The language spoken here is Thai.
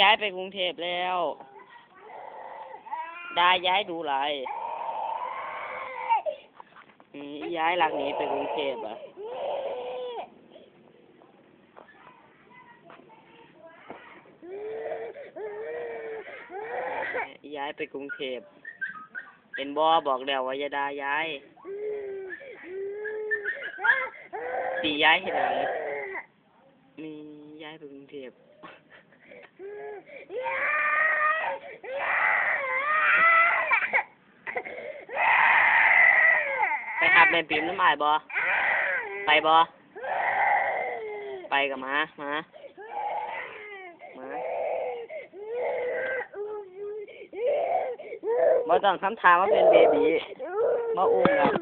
ย้ายไปกรุงเทพแล้วได้ย้ายดูไรอืมย้ายหลักหนี้ไปกรุงเทพอะย้ายไปกรุงเทพเป็นบอบอกแล้วว่าอย่าด่าย้ายตีย้ายเห็นหยังมีย้ายไปกรุงเทพ ครับแม่ปิ่มน้ำอายบอไปบอไปกับมามามาบ่ต้องทำทางว่าเป็นเบบีมาอุ้มกัน